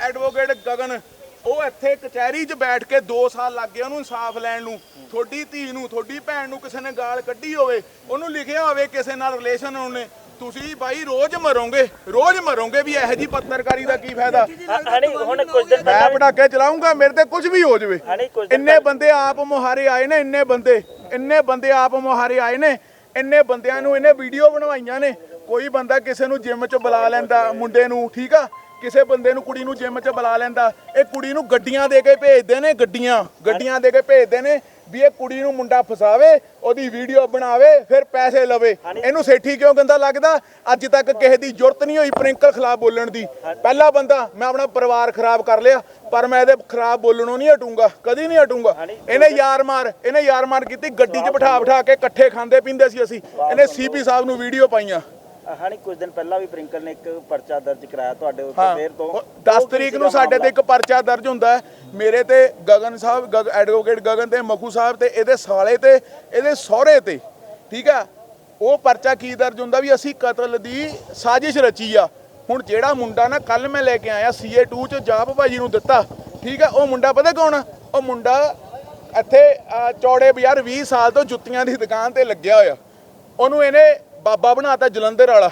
Advocate Gagan ਉਹ ਇੱਥੇ ਕਚਹਿਰੀ 'ਚ ਬੈਠ ਕੇ 2 ਸਾਲ ਲੱਗ ਗਏ ਉਹਨੂੰ ਇਨਸਾਫ ਲੈਣ ਨੂੰ। ਤੁਹਾਡੀ ਧੀ ਨੂੰ ਤੁਹਾਡੀ ਭੈਣ ਨੂੰ ਕਿਸੇ ਨੇ ਗਾਲ ਕੱਢੀ ਹੋਵੇ ਉਹਨੂੰ ਲਿਖਿਆ ਹੋਵੇ ਕਿਸੇ ਨਾਲ ਰਿਲੇਸ਼ਨ ਉਹਨੇ। ਤੁਸੀਂ ਬਾਈ ਰੋਜ਼ ਮਰੋਗੇ ਰੋਜ਼ ਮਰੋਗੇ ਵੀ ਇਹੋ ਜੀ ਪੱਤਰਕਾਰੀ ਦਾ ਕੀ ਫਾਇਦਾ? ਹਣੀ ਹੁਣ ਕੁਝ ਦਿਨ ਮੈਂ ਪਟਾਕੇ ਚਲਾਉਂਗਾ ਮੇਰੇ ਤੇ ਕੁਝ ਵੀ ਹੋ ਜਾਵੇ। ਇੰਨੇ ਬੰਦੇ ਆਪ ਮੁਹਾਰੇ ਆਏ ਨੇ ਇੰਨੇ ਬੰਦੇ ਇੰਨੇ ਬੰਦੇ ਆਪ ਮੁਹਾਰੇ ਆਏ ਨੇ ਇੰਨੇ ਬੰਦਿਆਂ ਨੂੰ ਇਹਨੇ ਵੀਡੀਓ ਬਣਵਾਈਆਂ ਨੇ। ਕੋਈ ਬੰਦਾ ਕਿਸੇ ਨੂੰ ਜਿਮ 'ਚ ਬੁਲਾ ਲੈਂਦਾ ਮੁੰਡੇ ਨੂੰ ਠੀਕ ਆ? ਕਿਸੇ ਬੰਦੇ ਨੂੰ ਕੁੜੀ ਨੂੰ ਜਿਮ 'ਚ ਬੁਲਾ ਲੈਂਦਾ। ਇਹ ਕੁੜੀ ਨੂੰ ਗੱਡੀਆਂ ਦੇ ਕੇ ਭੇਜਦੇ ਨੇ ਗੱਡੀਆਂ ਗੱਡੀਆਂ ਦੇ ਕੇ ਭੇਜਦੇ ਨੇ ਵੀ ਇਹ ਕੁੜੀ ਨੂੰ ਮੁੰਡਾ ਫਸਾਵੇ ਉਹਦੀ ਵੀਡੀਓ ਬਣਾਵੇ ਫਿਰ ਪੈਸੇ ਲਵੇ। ਇਹਨੂੰ ਸੇਠੀ ਕਿਉਂ ਗੰਦਾ ਲੱਗਦਾ? ਅੱਜ ਤੱਕ ਕਿਸੇ ਦੀ ਜ਼ਰੂਰਤ ਨਹੀਂ ਹੋਈ ਪ੍ਰਿੰਕਲ ਖਿਲਾਫ ਬੋਲਣ ਦੀ। ਪਹਿਲਾ ਬੰਦਾ ਮੈਂ ਆਪਣਾ ਪਰਿਵਾਰ ਖਰਾਬ ਕਰ ਲਿਆ ਪਰ ਮੈਂ ਇਹਦੇ ਖਿਲਾਫ ਬੋਲਣੋਂ ਨਹੀਂ ਹਟੂੰਗਾ ਕਦੀ ਨਹੀਂ ਹਟੂੰਗਾ। ਇਹਨੇ ਯਾਰ ਮਾਰ ਇਹਨੇ ਯਾਰ ਮਾਰ ਕੀਤੀ ਗੱਡੀ 'ਚ ਬਿਠਾ ਬਿਠਾ ਕੇ ਇਕੱਠੇ ਖਾਂਦੇ ਪੀਂਦੇ ਸੀ ਅਸੀਂ। ਇਹਨੇ ਸੀਪੀ ਸਾਹਿਬ ਨੂੰ ਵੀਡੀਓ ਪਾਈਆਂ। ਹਣੀ ਕੁਝ ਦਿਨ ਪਹਿਲਾਂ ਵੀ ਪ੍ਰਿੰਕਲ ਨੇ ਇੱਕ ਪਰਚਾ ਦਰਜ ਕਰਾਇਆ ਤੁਹਾਡੇ ਉੱਤੇ ਫੇਰ ਤੋਂ। 10 ਉਹ ਕੀ ਤਰੀਕ ਨੂੰ ਸਾਡੇ ਤੇ? ਇੱਕ ਪਰਚਾ ਦਰਜ ਹੁੰਦਾ ਮੇਰੇ ਤੇ ਗਗਨ ਸਾਹਿਬ ਐਡਵੋਕੇਟ ਗਗਨ ਤੇ ਮਖੂ ਸਾਹਿਬ ਤੇ ਇਹਦੇ ਸਾਲੇ ਤੇ ਇਹਦੇ ਸਹੁਰੇ ਤੇ ਠੀਕ ਆ? ਉਹ ਪਰਚਾ ਕੀ ਦਰਜ ਹੁੰਦਾ ਵੀ ਅਸੀਂ ਕਤਲ ਦੀ ਸਾਜ਼ਿਸ਼ ਰਚੀ ਆ। ਹੁਣ ਜਿਹੜਾ ਮੁੰਡਾ ਨਾ ਕੱਲ ਮੈਂ ਲੈ ਕੇ ਆਇਆ ਸੀਏ2 ਚ ਜਾਪ ਭਾਜੀ ਨੂੰ ਦਿੱਤਾ ਠੀਕ ਆ? ਉਹ ਮੁੰਡਾ ਪਤਾ ਕੌਣ ਆ? ਉਹ ਮੁੰਡਾ ਇੱਥੇ ਚੌੜੇ ਬਾਜ਼ਾਰ 20 ਸਾਲ ਤੋਂ ਜੁੱਤੀਆਂ ਦੀ ਦੁਕਾਨ ਤੇ ਲੱਗਿਆ ਹੋਇਆ। ਉਹਨੂੰ ਇਹਨੇ ਬਾਬਾ ਬਣਾਤਾ ਜਲੰਧਰ ਵਾਲਾ।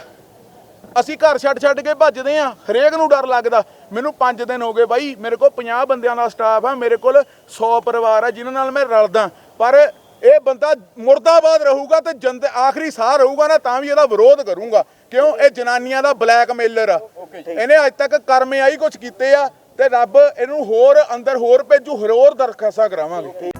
ਅਸੀਂ ਘਰ ਛੱਡ ਛੱਡ ਕੇ ਭੱਜਦੇ ਆ। ਹਰੇਕ ਨੂੰ ਡਰ ਲੱਗਦਾ। ਮੈਨੂੰ 5 ਦਿਨ ਹੋ ਗਏ ਬਾਈ ਮੇਰੇ ਕੋਲ 50 ਬੰਦਿਆਂ ਦਾ ਸਟਾਫ ਆ ਮੇਰੇ ਕੋਲ 100 ਪਰਿਵਾਰ ਆ ਜਿਨ੍ਹਾਂ ਨਾਲ ਮੈਂ ਰਲਦਾ। ਪਰ ਇਹ ਬੰਦਾ ਮੁਰਦਾਬਾਦ ਰਹੂਗਾ ਤੇ ਜੰਦ ਆਖਰੀ ਸਾਹ ਰਹੂਗਾ ਨਾ ਤਾਂ ਵੀ ਇਹਦਾ ਵਿਰੋਧ ਕਰੂੰਗਾ। ਕਿਉਂ? ਇਹ ਜਨਾਨੀਆਂ ਦਾ ਬਲੈਕਮੇਲਰ ਆ। ਇਹਨੇ ਅੱਜ ਤੱਕ ਕਰਮੇ ਆਈ ਕੁਝ ਕੀਤੇ ਆ ਤੇ ਰੱਬ ਇਹਨੂੰ ਹੋਰ ਅੰਦਰ ਹੋਰ ਭੇਜੂ ਹੋਰ ਦਰਖਾਸਤਾਂ ਕਰਾਵਾਂਗੇ।